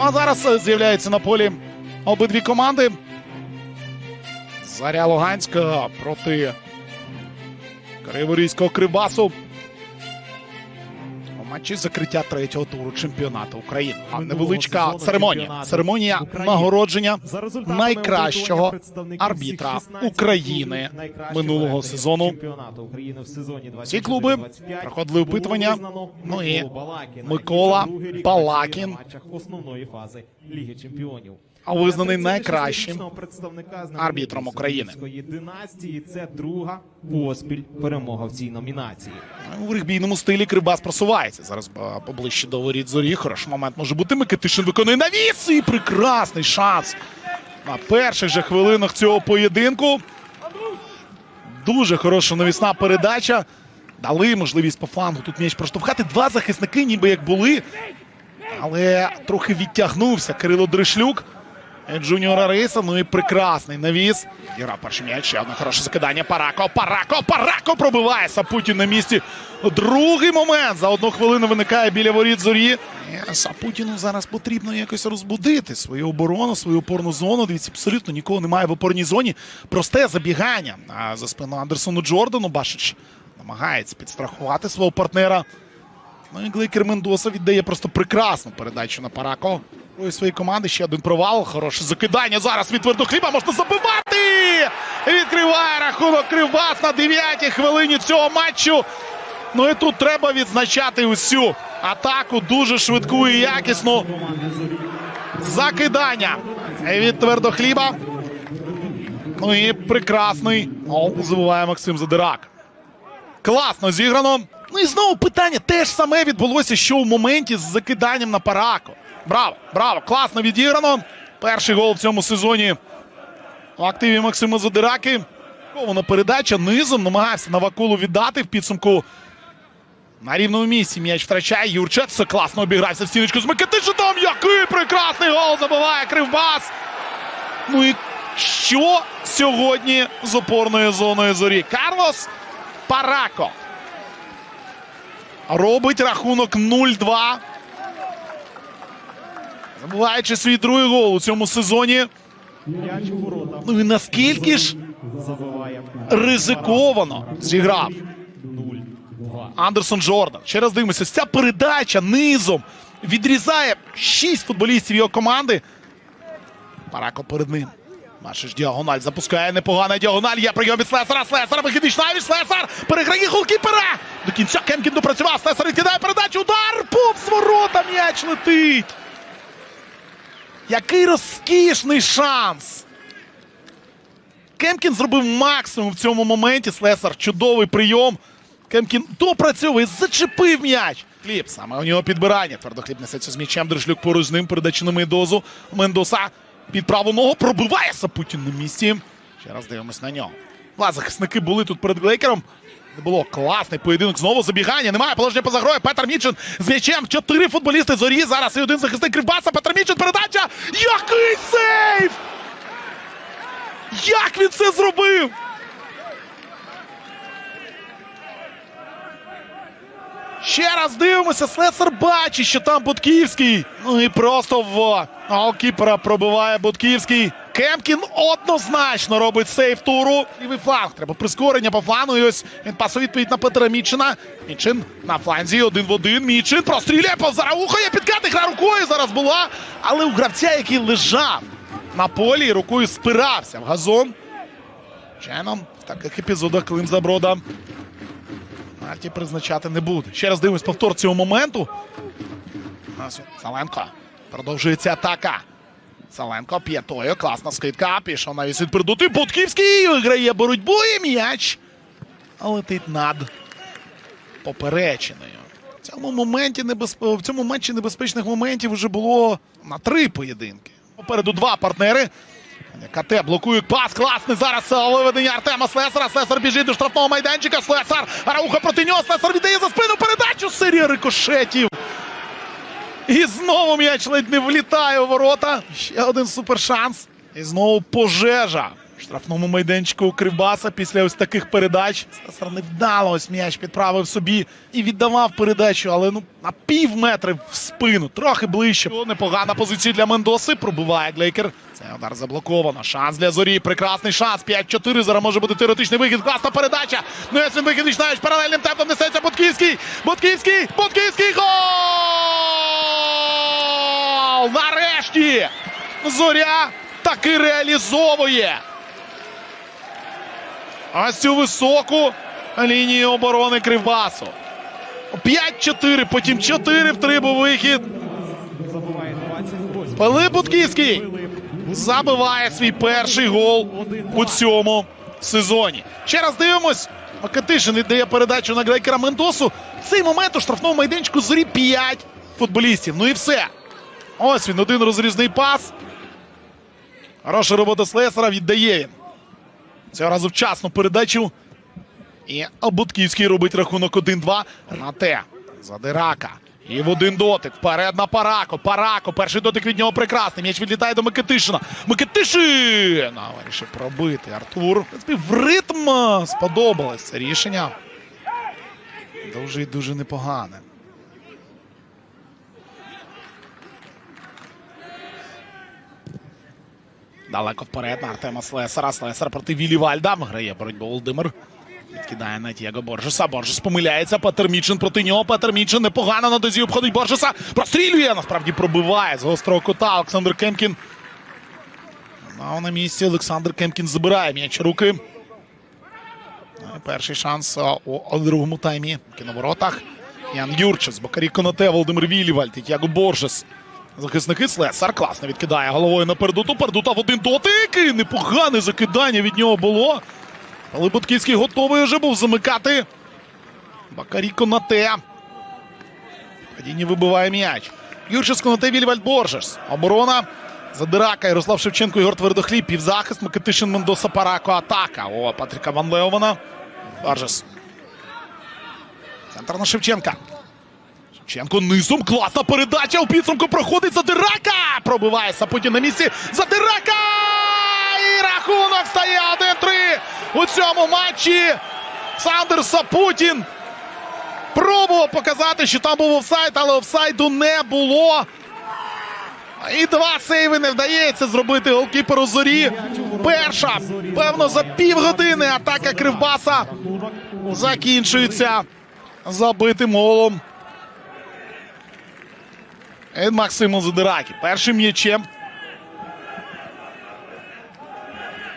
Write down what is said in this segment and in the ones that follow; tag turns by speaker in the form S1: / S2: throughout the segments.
S1: Ну, а зараз з'являється з'являються на полі обидві команди. Заря Луганська проти Криворізького Кривбасу. Матчі закриття третього туру чемпіонату України. Невеличка церемонія. Церемонія нагородження
S2: За
S1: найкращого арбітра України минулого сезону.
S2: чемпіонату України в сезоні
S1: Ці клуби проходили опитування. Ну і Микола Балакін.
S2: основної фази Ліги Чемпіонів.
S1: А визнаний найкращим арбітром України.
S2: Династії це друга поспіль перемога в цій номінації.
S1: У регбійному стилі Кривбас просувається. Зараз поближче до воріт зорі. Хороший момент може бути. Микитишин виконує навіс і прекрасний шанс. На перших же хвилинах цього поєдинку. Дуже хороша навісна передача. Дали можливість по флангу тут м'яч проштовхати. Два захисники, ніби як були. Але трохи відтягнувся Кирило Дришлюк. Джуніора Рейса, ну і прекрасний навіс. Грав перший м'яч, ще одне хороше закидання. Парако, Парако, Парако пробиває Сапутін на місці. Другий момент за одну хвилину виникає біля воріт зорі. Сапутіну зараз потрібно якось розбудити свою оборону, свою опорну зону. Дивіться, абсолютно нікого немає в опорній зоні. Просте забігання а, за спину Андерсону Джордану. Башич намагається підстрахувати свого партнера. Ну і Глейкер Мендоса віддає просто прекрасну передачу на Парако. У своєї команди ще один провал. Хороше закидання. Зараз від твердохліба можна забивати. Відкриває рахунок Кривбас на 9-й хвилині цього матчу. Ну і тут треба відзначати усю атаку дуже швидку і якісну. Закидання від твердохліба. Ну і прекрасний гол забиває Максим Задирак. Класно зіграно. Ну і знову питання теж саме відбулося, що в моменті з закиданням на парако. Браво, браво! Класно відіграно. Перший гол в цьому сезоні в активі Максима Задираки. Кована передача низом намагався Навакулу віддати в підсумку. На рівному місці м'яч втрачає. Юрчет все класно обігрався в стіночку з Микитишином. Який прекрасний гол забиває Кривбас. Ну і що сьогодні з опорною зоною зорі? Карлос Парако. Робить рахунок 0-2. Забуваючи свій другий гол у цьому сезоні. Ну і наскільки ж ризиковано зіграв Андерсон Джордан. Ще раз дивимося, ця передача низом відрізає шість футболістів його команди. Парако перед ним. Машиш діагональ запускає непогана діагональ. Є прийом від Слесара. Слесар вихідний навіть Слесар переграє голкіпера. До кінця Кемкін допрацював. Слесар відкидає передачу. Удар! Повз ворота м'яч летить. Який розкішний шанс. Кемкін зробив максимум в цьому моменті. Слесар чудовий прийом. Кемкін допрацьовує, зачепив м'яч. Хліб, саме у нього підбирання. Твердохліб несеться з м'ячем. Дрижлюк поруч з ним. Передача на Мендозу. Мендоса під праву ногу пробиває Сапутін на місці. Ще раз дивимось на нього. Два захисники були тут перед Глейкером. Не було класний поєдинок. Знову забігання. Немає положення поза грою. Петр Мічин з м'ячем. Чотири футболісти зорі. Зараз і один захисник Кривбаса. Петр Мічин. Передача. Який сейф! Як він це зробив? Ще раз дивимося, Слесар бачить, що там Будківський. Ну і просто в голкіпера пробиває Будківський. Кемкін однозначно робить сейф туру. Лівий фланг. Треба прискорення по флану. І ось він пасує відповідь на Петра Мічина. Мічин на фланзі один в один. Мічин простріляє повз Раухо. Підкати гра рукою зараз була. Але у гравця, який лежав на полі, і рукою спирався в газон. Чином в таких епізодах Клим Заброда Марті призначати не буде. Ще раз дивимось повтор цього моменту. Саленко. Продовжується атака. Саленко п'ятою. Класна скидка. Пішов навіть від придути. Будківський виграє боротьбу і м'яч. Летить над поперечиною. В цьому моменті небезп... в цьому матчі небезпечних моментів вже було на три поєдинки. Попереду два партнери. КТ блокують пас. Класний зараз виведення Артема Слесара. Слесар біжить до штрафного майданчика. Слесар. Рауха проти нього. Слесар віддає за спину передачу. Серія рикошетів. І знову м'яч ледь не влітає у ворота. Ще один супершанс. І знову пожежа В штрафному майданчику у Кривбаса після ось таких передач. Слесар невдало ось м'яч підправив собі і віддавав передачу, але ну на пів метри в спину, трохи ближче. Непогана позиція для Мендоси. Пробиває Глейкер. Це удар заблоковано. Шанс для зорі. Прекрасний шанс. 5-4. Зараз може бути теоретичний вихід. Класна передача. Ну він вихід Паралельним темпом несеться Бутківський. Бутківський. Бутківський гол! Нарешті! Зоря таки реалізовує. Ось цю високу лінію оборони Кривбасу. 5-4, потім 4 в 3 був вихід.
S2: Забуває 28.
S1: Пилип Бутківський забиває свій перший гол у цьому сезоні. Ще раз дивимось. Макатишин віддає передачу на Грейкера Мендосу. В цей момент у штрафному майданчику зорі 5 футболістів. Ну і все. Ось він, один розрізний пас. Хороша робота Слесара віддає він. Цього разу вчасно передачу. І Бутківський робить рахунок 1-2 на те. Задирака. І в один дотик. Вперед на Парако. Парако. Перший дотик від нього прекрасний. М'яч відлітає до Микитишина. Микитишин! Вирішив пробити. Артур. В ритм сподобалось це рішення. Дуже і дуже непогане. Далеко вперед на Артема Слесара. Слесар проти Вілі Вальда. Грає боротьбу Володимир. Відкидає на Тіаго Боржеса. Боржес помиляється. Петер Мічин проти нього. Петер Мічин непогано на дозі обходить Боржеса. Прострілює. Насправді пробиває з гострого кута. Олександр Кемкін. А на місці Олександр Кемкін забирає м'яч руки. Ну, Перший шанс у другому таймі. На воротах. Ян Юрчес, Бакарі Конате, Володимир Вілівальд і Тіаго Боржес. Захисники Слесар класно відкидає головою на пердуту. Пердута в один дотик. І непогане закидання від нього було. Але Бутківський готовий вже був замикати. Бакарі Конате. Падіння вибиває м'яч. Юрчес Конате Вільвальд Боржес. Оборона. Задирака Ярослав Шевченко, Ігор Твердохліб. Півзахист. Микитишин Мендоса Парако. Атака. О, Патріка Ван Леована. Боржес. Центр на Шевченка. Шевченко низом. Класна передача. У підсумку проходить Задирака. Пробиває Сапутін на місці. Задирака! І рахунок стає 1-3 у цьому матчі. Сандер Сапутін пробував показати, що там був офсайд, але офсайду не було. І два сейви не вдається зробити голкіперу зорі. Перша, певно, за півгодини атака Кривбаса закінчується забитим голом. Від Максиму Задиракі. Першим м'ячем.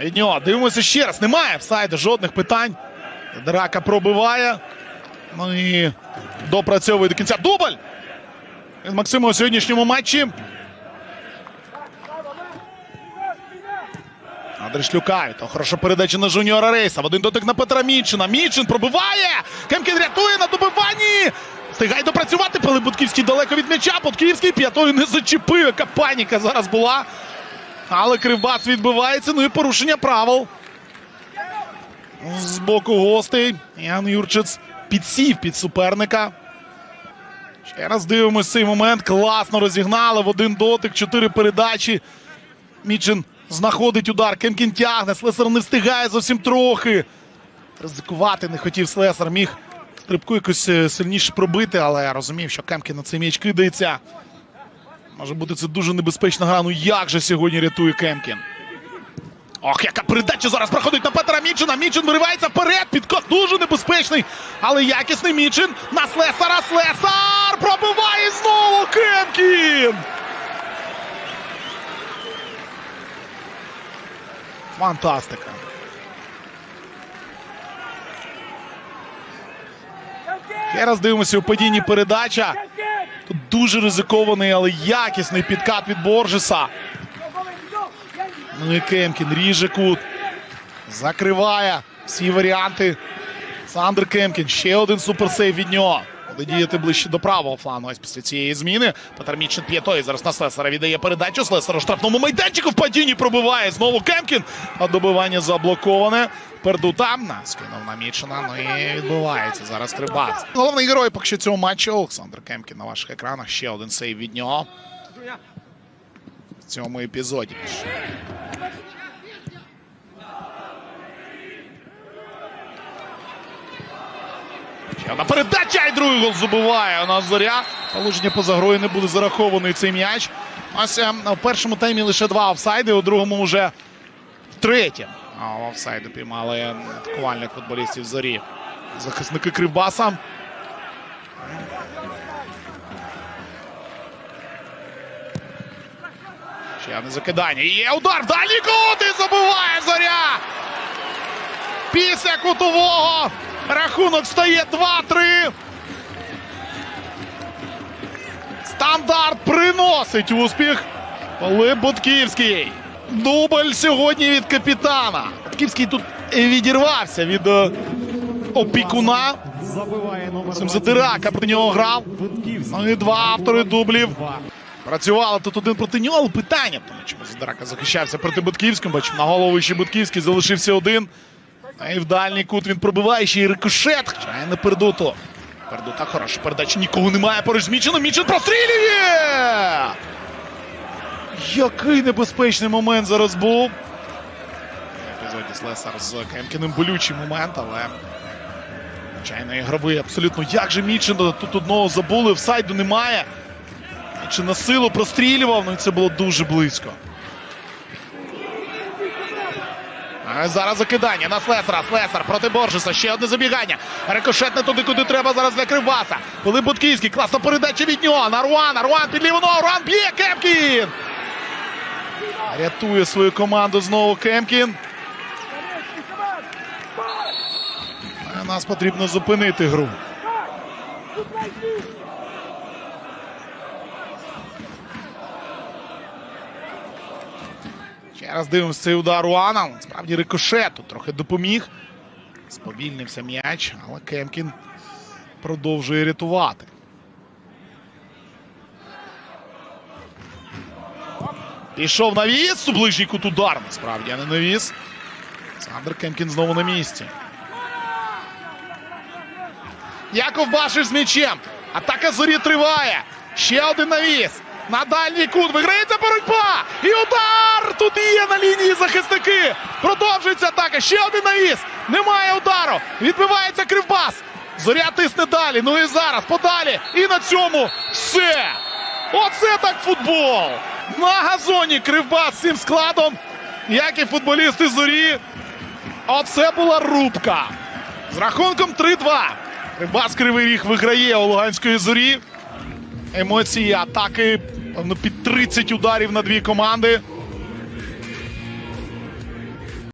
S1: Від нього. Дивимося ще раз. Немає офсайду, жодних питань. Задирака пробиває. Ну і допрацьовує до кінця. Дубль! Від Максима у сьогоднішньому матчі. Андрешлюка. То хороша передача на Жуніора Рейса. В один дотик на Петра Мічина. Мічин пробиває. Кемкін рятує на добиванні. Встигає допрацювати. Пилип Будківський далеко від м'яча. Будківський п'ятою не зачепив. Яка паніка зараз була. Але Кривбас відбивається. Ну і порушення правил. З боку гостей. Ян Юрчиц підсів під суперника. Ще раз дивимось цей момент. Класно розігнали в один дотик. Чотири передачі. Мічин знаходить удар. Кемкін тягне. Слесар не встигає зовсім трохи. Ризикувати не хотів Слесар. Міг стрибку якось е, сильніше пробити, але я розумів, що Кемкін на цей м'яч кидається. Може бути це дуже небезпечна гра. Ну як же сьогодні рятує Кемкін? Ох, яка передача зараз проходить на Петра Мічина. Мічин виривається вперед. Підкот дуже небезпечний. Але якісний Мічин на Слесара. Слесар пробиває знову Кемкін. Фантастика. Ще раз дивимося у падінні передача. Тут дуже ризикований, але якісний підкат від Боржеса. Ну і Кемкін ріже кут. Закриває всі варіанти. Сандр Кемкін. Ще один суперсейв від нього. Буде діяти ближче до правого флангу. Ось після цієї зміни. Петр Мічин п'ятої. Зараз на Слесара віддає передачу. Слесар у штрафному майданчику в падінні пробиває. Знову Кемкін. А добивання заблоковане. Пердута скинув на Мічина. Ну і відбувається зараз Кривбас. Головний герой поки що цього матчу Олександр Кемкін на ваших екранах. Ще один сейв від нього. В цьому епізоді. Ще одна передача і другий гол забиває. У нас зоря. Положення поза грою не буде зарахований цей м'яч. Ось в першому таймі лише два офсайди, у другому вже втретє. А офсайди піймали атакувальних футболістів зорі. Захисники Кривбаса. Ще одне закидання. Є удар. Далі кут і забиває зоря. Після кутового рахунок стає 2-3. Стандарт приносить успіх. Пилип Бутківський. Дубль сьогодні від капітана. Бутківський тут відірвався від е, опікуна. Цим Задирака проти нього грав. Ну і два автори дублів. Працювали тут один проти нього, але питання тому, чому Задирака захищався проти Бутківського. Бачимо, на голову ще Бутківський залишився один. А і в дальній кут він пробиває ще й рикошет. Хоча не пердуто. Пердута хороша передача. Нікого немає. Поруч з Міченом. Мічен прострілює! Який небезпечний момент зараз був. В епізоді Слесар з Кемкіним болючий момент, але. Звичайно, ігровий абсолютно. Як же Мічен тут одного забули, офсайду немає. Чи на силу прострілював, ну і це було дуже близько. А зараз закидання на Слесара. Слесар проти Боржеса. Ще одне забігання. Рикошет не туди, куди треба зараз для Кривбаса. Пилип Бутківський. Класна передача від нього. На Руана. Руан під ліву ногу. Руан б'є Кемкін. Рятує свою команду знову Кемкін. Нас потрібно зупинити гру. Ще раз дивимося цей удар Руана. Справді рикошет тут трохи допоміг. Сповільнився м'яч, але Кемкін продовжує рятувати. Пішов навіс, у ближній кут удар. Насправді, а не навіс. Сандер Кемкін знову на місці. Яков Башиш з м'ячем. Атака зорі триває. Ще один навіс. На дальній кут виграється боротьба. І удар! Тут є на лінії захисники. Продовжується атака. Ще один навіс. Немає удару. Відбивається кривбас. Зоря тисне далі. Ну і зараз подалі. І на цьому все. Оце так футбол. На газоні кривбас цим складом. Як і футболісти зорі. Оце була рубка. З рахунком 3-2. Кривбас Кривий Ріг виграє у Луганської зорі. Емоції атаки під 30 ударів на дві команди.